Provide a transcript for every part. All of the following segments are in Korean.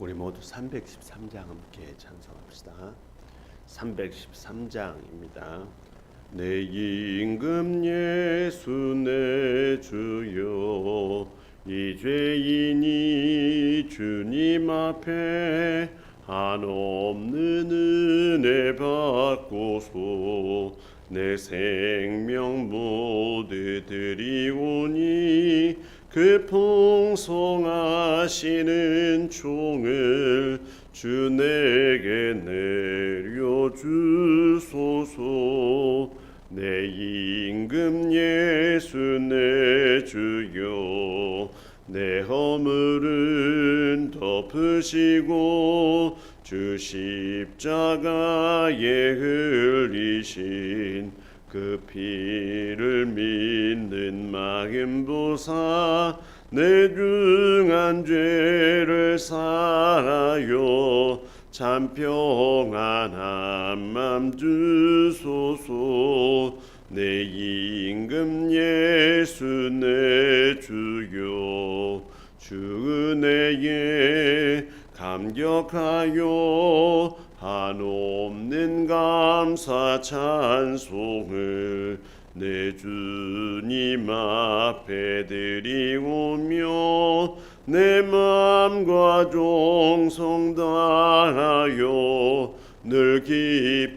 우리 모두 313장 함께 찬송합시다. 313장입니다. 내 임금 예수 내 주여 이 죄인이 주님 앞에 한없는 은혜 받고서 내 생명 모두 드리오니 그 풍성하시는 종을 주 내게 내려주소서. 내 임금 예수 내 주여 내 허물은 덮으시고 주 십자가에 흘리신 그 피를 믿는 마음 보사 내 중한 죄를 사하여 참 평안한 맘 주소서 내 임금 예수 내 주여 주 은혜에 감격하여 한없는 감사 찬송을 내 주님 앞에 드리오며 내 마음과 정성 다하여 늘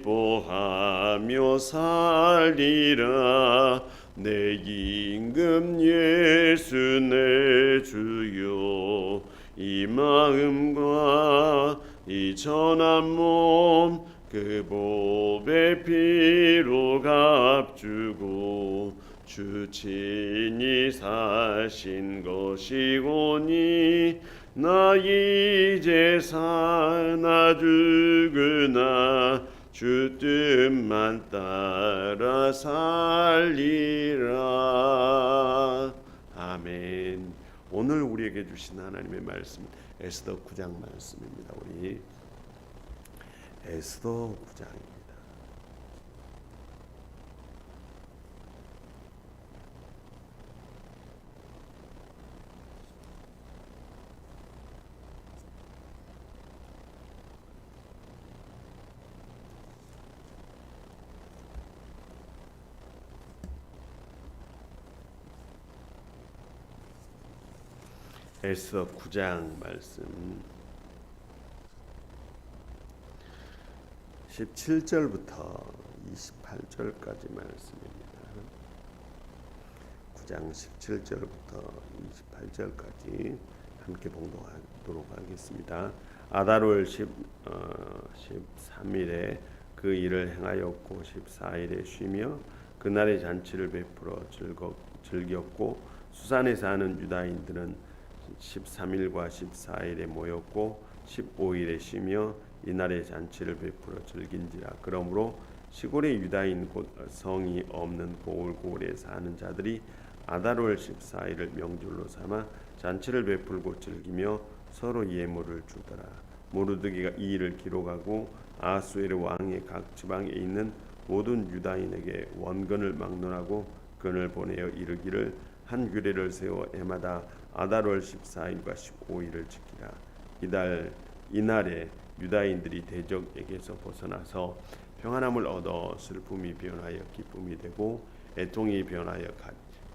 기뻐하며 살리라. 내 임금 예수 내 주여 이 마음과 이 전한 몸 그 보배 피로 값주고 주 친히 사신 것이오니 나 이제 사나 죽으나 주 뜻만 따라 살리라 오늘 우리에게 주신 하나님의 말씀 에스더 9장 말씀입니다. 우리 에스더 9장 에스더 9장 말씀 17절부터 28절까지 말씀입니다. 9장 17절부터 28절까지 함께 봉독하도록 하겠습니다. 아다롤 10, 어, 13일에 그 일을 행하였고 14일에 쉬며 그날의 잔치를 베풀어 즐거, 즐겼고 수산에 사는 유다인들은 13일과 14일에 모였고 15일에 쉬며 이날의 잔치를 베풀어 즐긴지라. 그러므로 시골의 유다인 곧 성이 없는 고을고을에 사는 자들이 아다롤 14일을 명절로 삼아 잔치를 베풀고 즐기며 서로 예물을 주더라. 모르드기가 이 일을 기록하고 아수에르 왕의 각 지방에 있는 모든 유다인에게 원건을 막론하고 그를 보내어 이르기를 한 규례를 세워 해마다 아다롤 14일과 15일을 지키라. 이달 이날에 유다인들이 대적에게서 벗어나서 평안함을 얻어 슬픔이 변하여 기쁨이 되고 애통이 변하여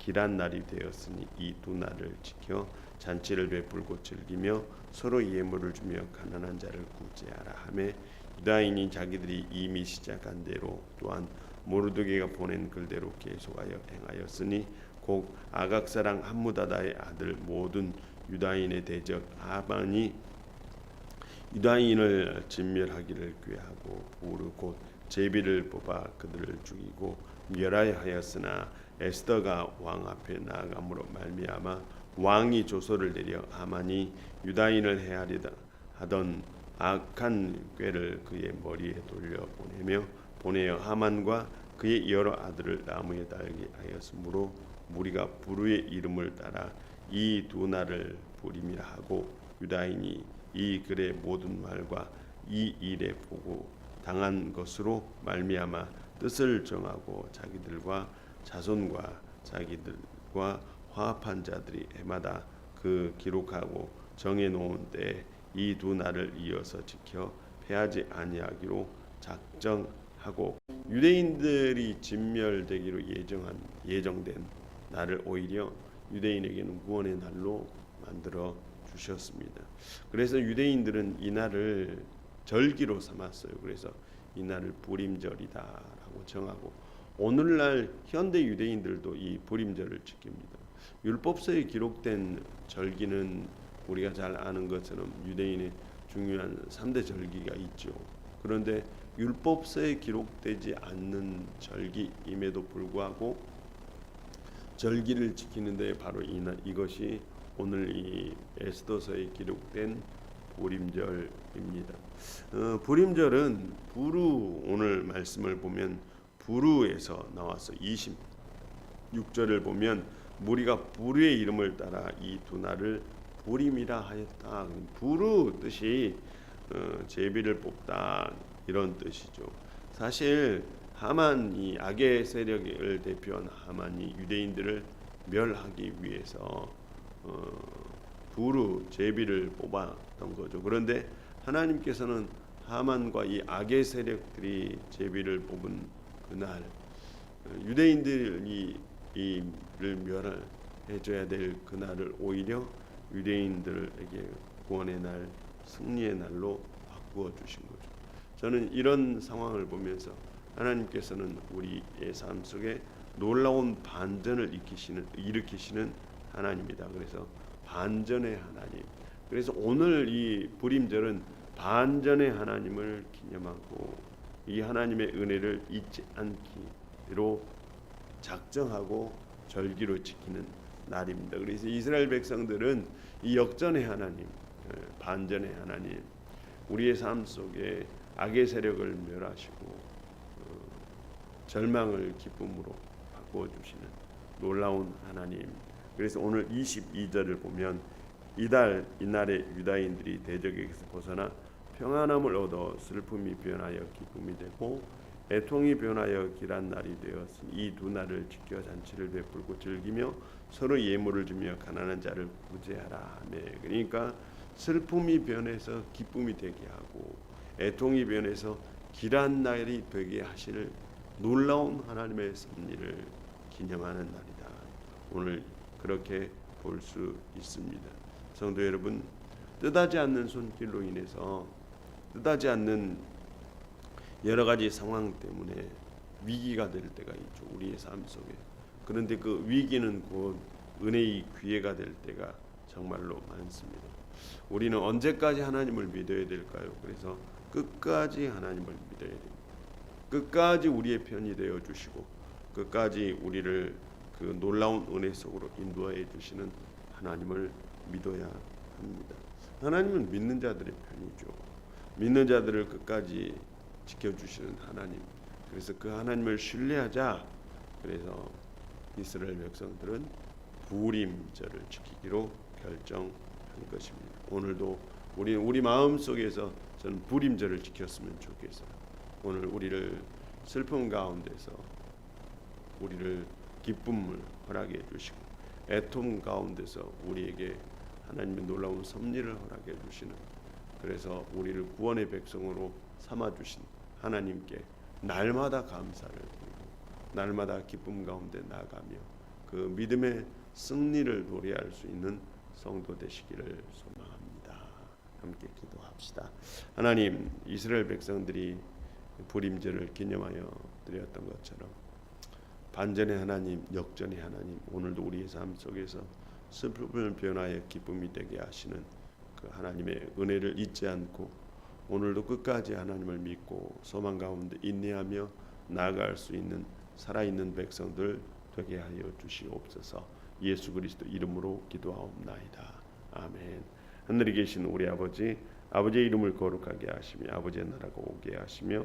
길한 날이 되었으니 이 두 날을 지켜 잔치를 베풀고 즐기며 서로 예물을 주며 가난한 자를 구제하라 하매 유다인이 자기들이 이미 시작한 대로 또한 모르드게가 보낸 글대로 계속하여 행하였으니 곧 아각사랑 함무다다의 아들 모든 유다인의 대적 하반이 유다인을 진멸하기를 꾀하고 부르 곧 제비를 뽑아 그들을 죽이고 멸하여 하였으나 에스더가 왕 앞에 나아감으로 말미암아 왕이 조서를 내려 하만이 유다인을 해하리다 하던 악한 꾀를 그의 머리에 돌려 보내며 보내어 하만과 그의 여러 아들을 나무에 달게 하였으므로 무리가 부르의 이름을 따라 이 두 날을 부림이라 하고 유다인이 이 글의 모든 말과 이 일에 보고 당한 것으로 말미암아 뜻을 정하고 자기들과 자손과 자기들과 화합한 자들이 해마다 그 기록하고 정해 놓은 때이두 날을 이어서 지켜 패하지 아니하기로 작정하고 유대인들이 진멸되기로 예정한 예정된 날을 오히려 유대인에게는 구원의 날로 만들어 주셨습니다. 그래서 유대인들은 이 날을 절기로 삼았어요. 그래서 이 날을 부림절이다라고 정하고 오늘날 현대 유대인들도 이 부림절을 지킵니다. 율법서에 기록된 절기는 우리가 잘 아는 것처럼 유대인의 중요한 3대 절기가 있죠. 그런데 율법서에 기록되지 않는 절기임에도 불구하고 절기를 지키는데 바로 이, 이것이 오늘 이 에스더서에 기록된 보림절입니다. 어, 보림절은 부루 오늘 말씀을 보면 부루에서 나와서 26절을 보면 무리가 부루의 이름을 따라 이 두 날을 보림이라 하였다. 부루 뜻이 어, 제비를 뽑다 이런 뜻이죠. 사실 하만 이 악의 세력을 대표한 하만이 유대인들을 멸하기 위해서 어, 부르 제비를 뽑았던 거죠. 그런데 하나님께서는 하만과 이 악의 세력들이 제비를 뽑은 그날 어, 유대인들이 이를 멸해 줘야 될 그날을 오히려 유대인들에게 구원의 날, 승리의 날로 바꾸어 주신 거죠. 저는 이런 상황을 보면서 하나님께서는 우리의 삶 속에 놀라운 반전을 일으키시는, 일으키시는 하나님이다. 그래서 반전의 하나님. 그래서 오늘 이 불임절은 반전의 하나님을 기념하고 이 하나님의 은혜를 잊지 않기로 작정하고 절기로 지키는 날입니다. 그래서 이스라엘 백성들은 이 역전의 하나님, 반전의 하나님, 우리의 삶 속에 악의 세력을 멸하시고 절망을 기쁨으로 바꾸어 주시는 놀라운 하나님. 그래서 오늘 22절을 보면 이달 이날에 유다인들이 대적에게서 벗어나 평안함을 얻어 슬픔이 변하여 기쁨이 되고 애통이 변하여 길한 날이 되었으니 이 두 날을 지켜 잔치를 베풀고 즐기며 서로 예물을 주며 가난한 자를 구제하라 하며 그러니까 슬픔이 변해서 기쁨이 되게 하고 애통이 변해서 길한 날이 되게 하실 놀라운 하나님의 섭리를 기념하는 날이다. 오늘 그렇게 볼 수 있습니다. 성도 여러분, 뜻하지 않는 손길로 인해서 뜻하지 않는 여러 가지 상황 때문에 위기가 될 때가 있죠. 우리의 삶 속에. 그런데 그 위기는 곧 은혜의 기회가 될 때가 정말로 많습니다. 우리는 언제까지 하나님을 믿어야 될까요? 그래서 끝까지 하나님을 믿어야 됩니다. 끝까지 우리의 편이 되어 주시고 끝까지 우리를 그 놀라운 은혜 속으로 인도해 주시는 하나님을 믿어야 합니다. 하나님은 믿는 자들의 편이죠. 믿는 자들을 끝까지 지켜 주시는 하나님. 그래서 그 하나님을 신뢰하자. 그래서 이스라엘 백성들은 부림절을 지키기로 결정한 것입니다. 오늘도 우리 우리 마음 속에서 저는 부림절을 지켰으면 좋겠어요. 오늘 우리를 슬픔 가운데서 우리를 기쁨을 허락해 주시고 애통 가운데서 우리에게 하나님의 놀라운 섭리를 허락해 주시는 그래서 우리를 구원의 백성으로 삼아 주신 하나님께 날마다 감사를 드리고 날마다 기쁨 가운데 나가며 그 믿음의 승리를 노래할 수 있는 성도 되시기를 소망합니다. 함께 기도합시다. 하나님 이스라엘 백성들이 불임절을 기념하여 드렸던 것처럼 반전의 하나님, 역전의 하나님, 오늘도 우리의 삶 속에서 슬픔을 변화해 기쁨이 되게 하시는 그 하나님의 은혜를 잊지 않고 오늘도 끝까지 하나님을 믿고 소망 가운데 인내하며 나아갈 수 있는 살아있는 백성들 되게 하여 주시옵소서. 예수 그리스도 이름으로 기도하옵나이다. 아멘. 하늘에 계신 우리 아버지 아버지의 이름을 거룩하게 하시며 아버지의 나라가 오게 하시며